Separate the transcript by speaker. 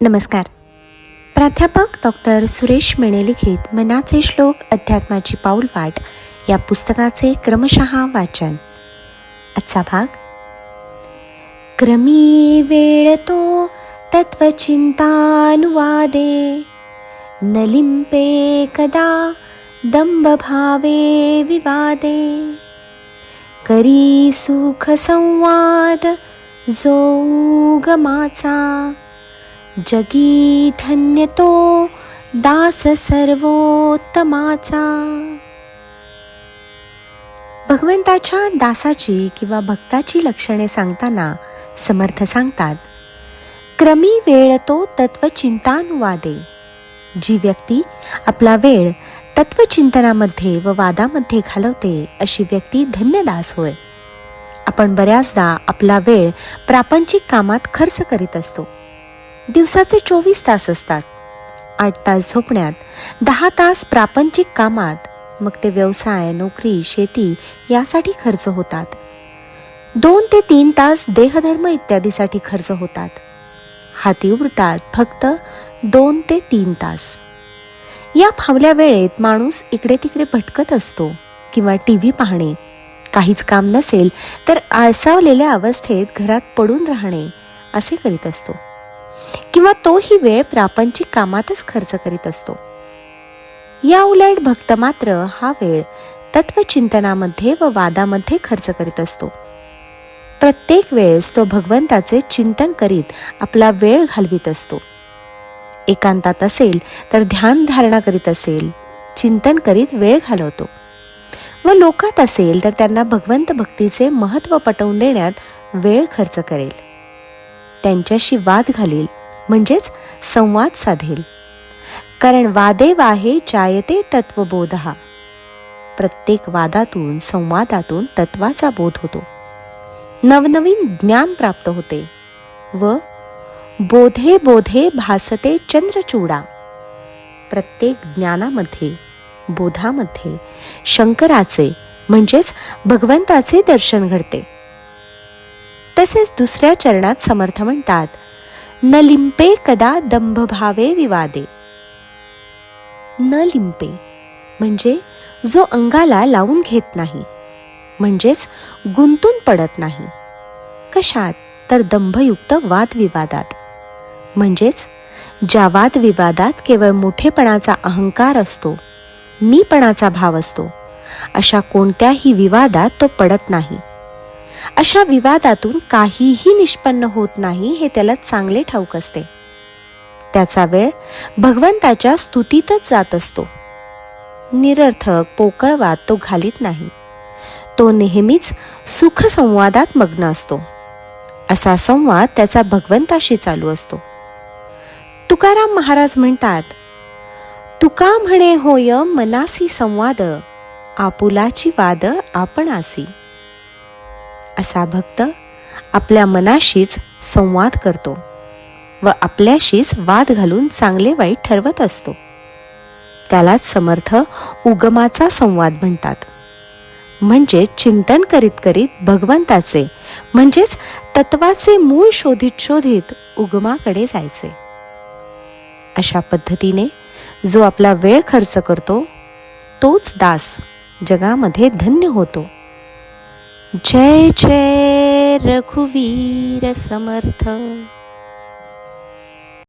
Speaker 1: नमस्कार. प्राध्यापक डॉक्टर सुरेश मेणे लिखित मनाचे श्लोक अध्यात्माची पाऊलवाट या पुस्तकाचे क्रमशः वाचन. आजचा भाग क्रमी वेळ तो तत्वचिंतानुवादे न लिंपे कदा दंभभावे विवादे करी सुख संवाद जो गमाचा जगी धन्य तो दास सर्वोत्तमाचा भगवंताच्या दासाची किंवा भक्ताची लक्षणे सांगताना समर्थ सांगतात क्रमी वेळ तो तत्वचिंतानुवादे. जी व्यक्ती आपला वेळ तत्वचिंतनामध्ये व वादामध्ये घालवते अशी व्यक्ती धन्यदास होय. आपण बऱ्याचदा आपला वेळ प्रापंचिक कामात खर्च करीत असतो. दिवसाचे चोवीस तास असतात. आठ तास झोपण्यात दहा तास प्रापंचिक कामात मग ते व्यवसाय नोकरी शेती यासाठी खर्च होतात. दोन ते तीन तास देहधर्म इत्यादीसाठी खर्च होतात. हाती उरतात फक्त दोन ते तीन तास. या फावल्या वेळेत माणूस इकडे तिकडे भटकत असतो किंवा टी व्ही पाहणे. काहीच काम नसेल तर आळसावलेल्या अवस्थेत घरात पडून राहणे असे करीत असतो. किंवा तोही वेळ प्रापंचिक कामातच खर्च करीत असतो. या उलट भक्त मात्र हा वेळ तत्वचिंतनामध्ये व वादामध्ये खर्च करीत असतो. प्रत्येक वेळेस तो भगवंताचे चिंतन करीत आपला वेळ घालवित असतो. एकांतात असेल तर ध्यान धारणा करीत असेल चिंतन करीत वेळ घालवतो. व लोकात असेल तर त्यांना भगवंत भक्तीचे महत्त्व पटवून देण्यात वेळ खर्च करेल. त्यांच्याशी वाद घालील म्हणजेच संवाद साधेल. कारण वादे वाहे जायते तत्वबोध हा प्रत्येक वादातून संवादातून तत्वाचा बोध होतो. नवनवीन ज्ञान प्राप्त होते व बोधे बोधे भासते चंद्रचूडा. प्रत्येक ज्ञानामध्ये बोधामध्ये शंकराचे म्हणजेच भगवंताचे दर्शन घडते. तसेच दुसऱ्या चरणात समर्थ म्हणतात न लिंपे कदा दंभभावे विवादे. न लिंपे म्हणजे जो अंगाला लावून घेत नाही म्हणजेच गुंतून पडत नाही. कशात? तर दंभयुक्त वादविवादात. म्हणजेच ज्या वादविवादात केवळ मोठेपणाचा अहंकार असतो मीपणाचा भाव असतो अशा कोणत्याही विवादात तो पडत नाही. अशा विवादातून काहीही निष्पन्न होत नाही हे त्याला चांगले ठाऊक असते. त्याचा वेळ भगवंताच्या स्तुतीतच जात असतो. निरर्थक पोकळवाद तो घालीत नाही. तो नेहमीच सुखसंवादात मग्न असतो. असा संवाद त्याचा भगवंताशी चालू असतो. तुकाराम महाराज म्हणतात तुका म्हणे होय मनासी संवाद आपुलाची वाद आपणासी. असा भक्त आपल्या मनाशीच संवाद करतो व आपल्याशीच वाद घालून चांगले वाईट ठरवत असतो. त्यालाच समर्थ उगमाचा संवाद म्हणतात. म्हणजे चिंतन करीत करीत भगवंताचे म्हणजेच तत्वाचे मूळ शोधित शोधित उगमाकडे जायचे. अशा पद्धतीने जो आपला वेळ खर्च करतो तोच दास जगामध्ये धन्य होतो. जय जय रघुवीर समर्थ